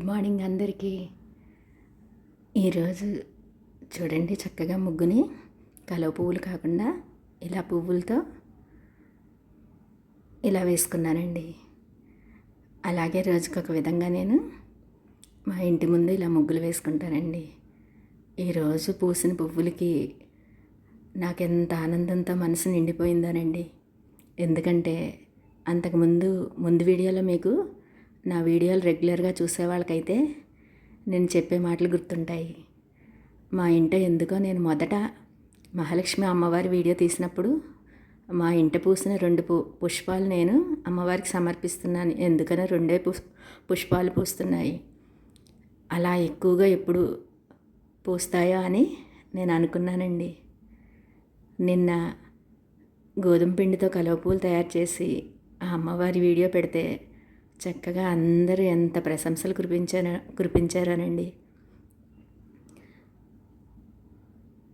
Good morning అందరికీ. ఈరోజు చూడండి చక్కగా ముగ్గుని కలువ పువ్వులు కాకుండా ఇలా పువ్వులతో ఇలా వేసుకున్నానండి. అలాగే రోజుకొక విధంగా నేను మా ఇంటి ముందు ఇలా ముగ్గులు వేసుకుంటానండి. ఈరోజు పూసిన పువ్వులకి నాకెంత ఆనందంతో మనసు నిండిపోయిందోనండి. ఎందుకంటే అంతకుముందు ముందు వీడియోలో మీకు నా వీడియోలు రెగ్యులర్గా చూసే వాళ్ళకైతే నేను చెప్పే మాటలు గుర్తుంటాయి. మా ఇంట ఎందుకో నేను మొదట మహాలక్ష్మి అమ్మవారి వీడియో తీసినప్పుడు మా ఇంట పూసిన రెండు పు పుష్పాలు నేను అమ్మవారికి సమర్పిస్తున్నాను. ఎందుకనో రెండే పుష్ పుష్పాలు పూస్తున్నాయి. అలా ఎక్కువగా ఎప్పుడు పూస్తాయో అని నేను అనుకున్నానండి. నిన్న గోధుమ పిండితో కలవ పూలు తయారు చేసి ఆ అమ్మవారి వీడియో పెడితే చక్కగా అందరూ ఎంత ప్రశంసలు కురిపించారో కురిపించారోనండి.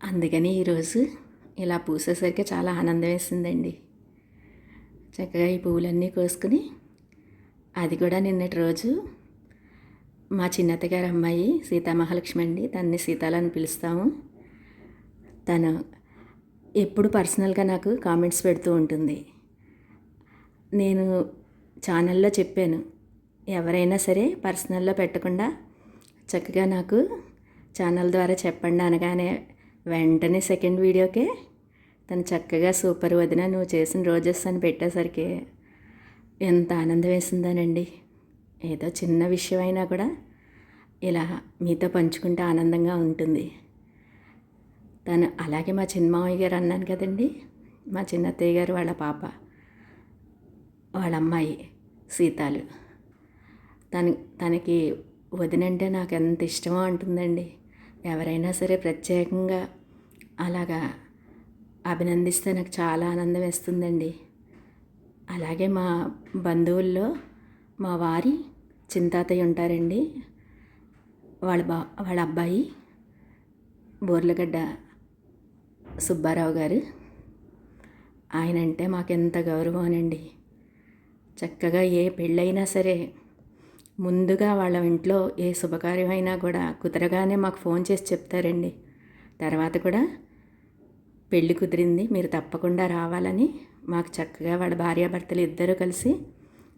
అందుకని ఈరోజు ఇలా పూసేసరికి చాలా ఆనందం వేసిందండి. చక్కగా ఈ పువ్వులన్నీ కోసుకుని అది కూడా నిన్నటి రోజు మా చిన్నత్త అమ్మాయి సీతామహాలక్ష్మి అండి తన్ని సీతాలని పిలుస్తాము. తను ఎప్పుడు పర్సనల్గా నాకు కామెంట్స్ పెడుతూ ఉంటుంది. నేను ఛానల్లో చెప్పాను. ఎవరైనా సరే పర్సనల్లో పెట్టకుండా చక్కగా నాకు ఛానల్ ద్వారా చెప్పండి అనగానే వెంటనే సెకండ్ వీడియోకే తను చక్కగా సూపర్ వదిన నువ్వు చేసిన రోజెస్ అని పెట్టేసరికి ఎంత ఆనందం వేసిందానండి. ఏదో చిన్న విషయం అయినా కూడా ఇలా మీతో పంచుకుంటే ఆనందంగా ఉంటుంది. తను అలాగే మా చిన్నమావయ్య గారు అన్నాను కదండి. మా చిన్నత్తయ్య గారు వాళ్ళ పాప. వాళ్ళ అమ్మాయి సీతాలు. తన తనకి వదినంటే నాకు ఎంత ఇష్టమో అంటుందండి. ఎవరైనా సరే ప్రత్యేకంగా అలాగా అభినందిస్తే నాకు చాలా ఆనందం వేస్తుందండి. అలాగే మా బంధువుల్లో మా వారి చింతాతయ్య ఉంటారండి. వాళ్ళ బా వాళ్ళ అబ్బాయి బోర్లగడ్డ సుబ్బారావు గారు. ఆయన అంటే మాకెంత గౌరవం అండి చక్కగా ఏ పెళ్ళైనా సరే ముందుగా వాళ్ళ ఇంట్లో ఏ శుభకార్యమైనా కూడా కుదరగానే మాకు ఫోన్ చేసి చెప్తారండి. తర్వాత కూడా పెళ్ళి కుదిరింది మీరు తప్పకుండా రావాలని మాకు చక్కగా వాళ్ళ భార్యాభర్తలు ఇద్దరూ కలిసి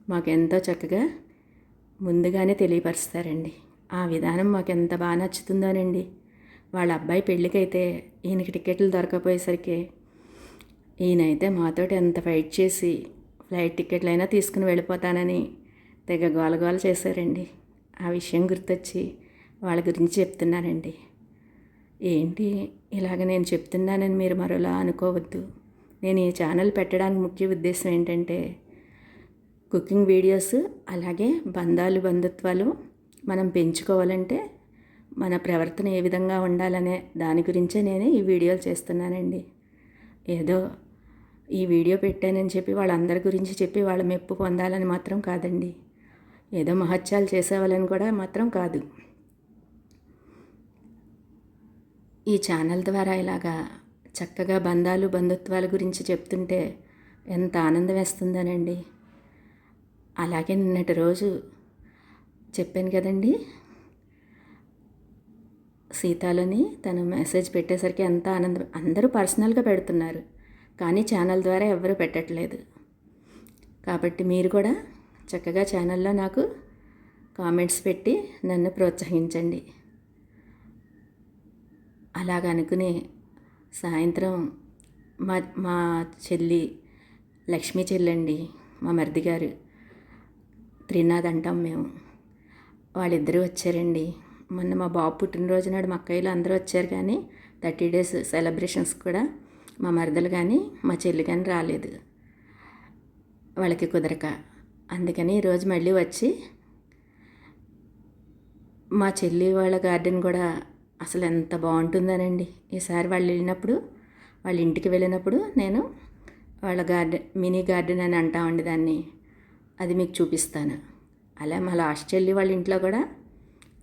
మాకు ఎంతో చక్కగా ముందుగానే తెలియపరుస్తారండి. ఆ విధానం మాకు ఎంత బాగా నచ్చుతుందోనండి. వాళ్ళ అబ్బాయి పెళ్ళికైతే ఈయనకి టికెట్లు దొరకపోయేసరికి ఈయనైతే మాతోటి ఎంత ఫైట్ చేసి ఫ్లైట్ టికెట్లు అయినా తీసుకుని వెళ్ళిపోతానని తెగ గోలగోల చేశారండి. ఆ విషయం గుర్తొచ్చి వాళ్ళ గురించి చెప్తున్నానండి ఏంటి? ఇలాగ నేను చెప్తున్నానని మీరు మరోలా అనుకోవద్దు. నేను ఈ ఛానల్ పెట్టడానికి ముఖ్య ఉద్దేశం ఏంటంటే కుకింగ్ వీడియోస్ అలాగే బంధాలు బంధుత్వాలు మనం పెంచుకోవాలంటే మన ప్రవర్తన ఏ విధంగా ఉండాలనే దాని గురించే నేను ఈ వీడియోలు చేస్తున్నానండి. ఏదో ఈ వీడియో పెట్టానని చెప్పి వాళ్ళందరి గురించి చెప్పి వాళ్ళ మెప్పు పొందాలని మాత్రం కాదండి. ఏదో మహత్యాలు చేసేవాళ్ళని కూడా మాత్రం కాదు. ఈ ఛానల్ ద్వారా ఇలాగా చక్కగా బంధాలు బంధుత్వాల గురించి చెప్తుంటే ఎంత ఆనందం వేస్తుందనండి. అలాగే నిన్నటి రోజు చెప్పాను కదండి సీతాలని తను మెసేజ్ పెట్టేసరికి ఎంత ఆనందం అందరూ పర్సనల్గా పెడుతున్నారు. కానీ ఛానల్ ద్వారా ఎవరు పెట్టట్లేదు. కాబట్టి మీరు కూడా చక్కగా ఛానల్లో నాకు కామెంట్స్ పెట్టి నన్ను ప్రోత్సహించండి. అలాగ అనుకుని సాయంత్రం మా మా చెల్లి లక్ష్మీ చెల్లండి మా మరిది గారు త్రినాథ్ అంటాం మేము. వాళ్ళిద్దరూ వచ్చారండి. మొన్న మా బాబు పుట్టినరోజు నాడు మా అక్కయ్యలు అందరూ వచ్చారు కానీ థర్టీ డేస్ సెలబ్రేషన్స్ కూడా మా మరదలు కానీ మా చెల్లి కానీ రాలేదు. వాళ్ళకి కుదరక. అందుకని ఈరోజు మళ్ళీ వచ్చి మా చెల్లి వాళ్ళ గార్డెన్ కూడా అసలు ఎంత బాగుంటుందనండి. ఈసారి వాళ్ళు వెళ్ళినప్పుడు వాళ్ళ ఇంటికి వెళ్ళినప్పుడు నేను వాళ్ళ గార్డెన్ మినీ గార్డెన్ అని అంటామండి దాన్ని అది మీకు చూపిస్తాను. అలా మా లాస్ట్ చెల్లి వాళ్ళ ఇంట్లో కూడా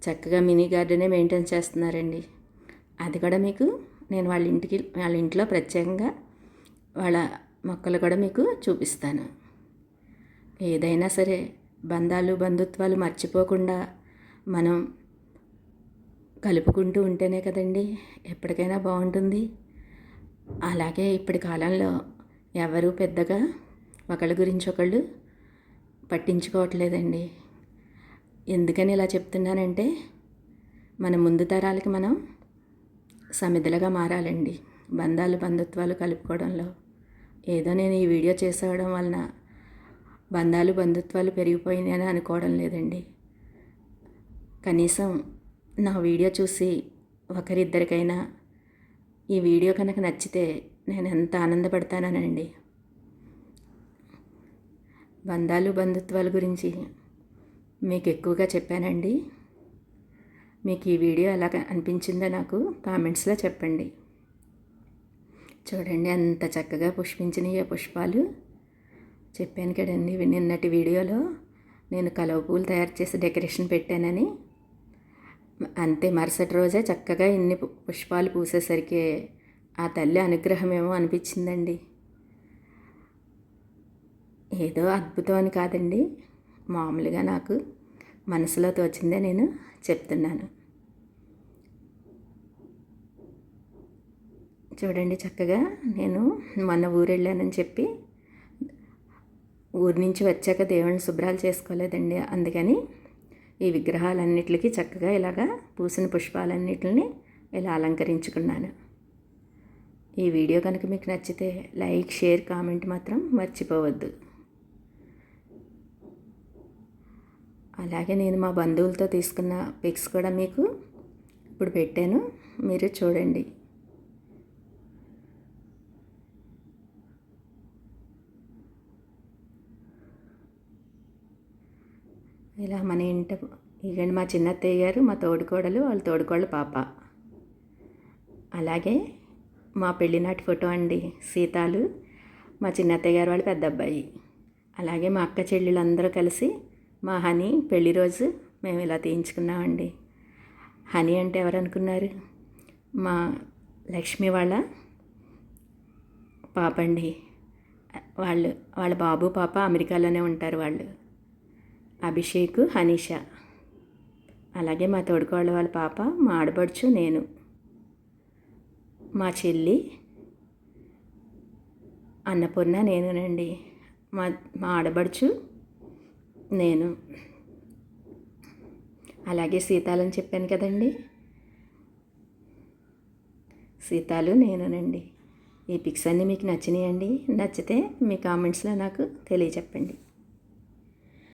చక్కగా మినీ గార్డెనే మెయింటైన్ చేస్తున్నారండి. అది కూడా మీకు నేను వాళ్ళ ఇంటికి వాళ్ళ ఇంట్లో ప్రత్యేకంగా వాళ్ళ మొక్కలు కూడా మీకు చూపిస్తాను. ఏదైనా సరే బంధాలు బంధుత్వాలు మర్చిపోకుండా మనం కలుపుకుంటూ ఉంటేనే కదండి ఎప్పటికైనా బాగుంటుంది. అలాగే ఇప్పటి కాలంలో ఎవరు పెద్దగా ఒకళ్ళ గురించి ఒకళ్ళు పట్టించుకోవట్లేదండి. ఎందుకని ఇలా చెప్తున్నానంటే మన ముందు తరాలకి మనం సమిధలుగా మారాలండి. బంధాలు బంధుత్వాలు కలుపుకోవడంలో. ఏదో నేను ఈ వీడియో చేసేవడం వలన బంధాలు బంధుత్వాలు పెరిగిపోయినాయని అనుకోవడం లేదండి. కనీసం నా వీడియో చూసి ఒకరిద్దరికైనా ఈ వీడియో కనుక నచ్చితే నేను ఎంత ఆనందపడతానండి బంధాలు బంధుత్వాల గురించి మీకు ఎక్కువగా చెప్పానండి. మీకు ఈ వీడియో ఎలా అనిపించిందో నాకు కామెంట్స్లో చెప్పండి. చూడండి అంత చక్కగా పుష్పించినాయి పుష్పాలు. చెప్పాను కదండి నిన్నటి వీడియోలో నేను కలవ పూలు తయారు చేసి డెకరేషన్ పెట్టానని. అంతే మరుసటి రోజే చక్కగా ఇన్ని పుష్పాలు పూసేసరికి ఆ తల్లి అనుగ్రహం ఏమో అనిపించిందండి. ఏదో అద్భుతం అని కాదండి మామూలుగా నాకు. మనసులో తోచిందే నేను చెప్తున్నాను. చూడండి చక్కగా నేను మొన్న ఊరు వెళ్ళానని చెప్పి ఊరి నుంచి వచ్చాక దేవుని శుభ్రాలు చేసుకోలేదండి అందుకని ఈ విగ్రహాలన్నిటికీ చక్కగా ఇలాగా పూసిన పుష్పాలన్నిటిని ఇలా అలంకరించుకున్నాను. ఈ వీడియో కనుక మీకు నచ్చితే లైక్ షేర్ కామెంట్ మాత్రం మర్చిపోవద్దు. అలాగే నేను మా బంధువులతో తీసుకున్న పిక్స్ కూడా మీకు ఇప్పుడు పెట్టాను. మీరు చూడండి. ఇలా మన ఇంట ఇకండి మా చిన్నత్తయ్య గారు మా తోడుకోడలు వాళ్ళ తోడుకోళ్ళ పాప. అలాగే మా పెళ్ళినాటి ఫోటో అండి సీతాలు మా చిన్నత్తయ్య గారు వాళ్ళ పెద్ద అబ్బాయి. అలాగే మా అక్క చెల్లెళ్ళందరూ కలిసి మా హనీ పెళ్ళి రోజు మేము ఇలా తీయించుకున్నామండి. హనీ అంటే ఎవరనుకున్నారు? మా లక్ష్మి వాళ్ళ పాప అండి వాళ్ళు వాళ్ళ బాబు పాప అమెరికాలోనే ఉంటారు వాళ్ళు. అభిషేక్ హనీష. అలాగే మా తోడుకోళ్ళ వాళ్ళ పాప మా ఆడబడుచు నేను. మా చెల్లి అన్నపూర్ణ నేనునండి. మా మా ఆడబడుచు నేను. అలాగే సీతాలని చెప్పాను కదండి. సీతాలు నేనునండి. ఈ పిక్స్ అన్నీ మీకు నచ్చినాయండి. నచ్చితే మీ కామెంట్స్లో నాకు తెలియచెప్పండి.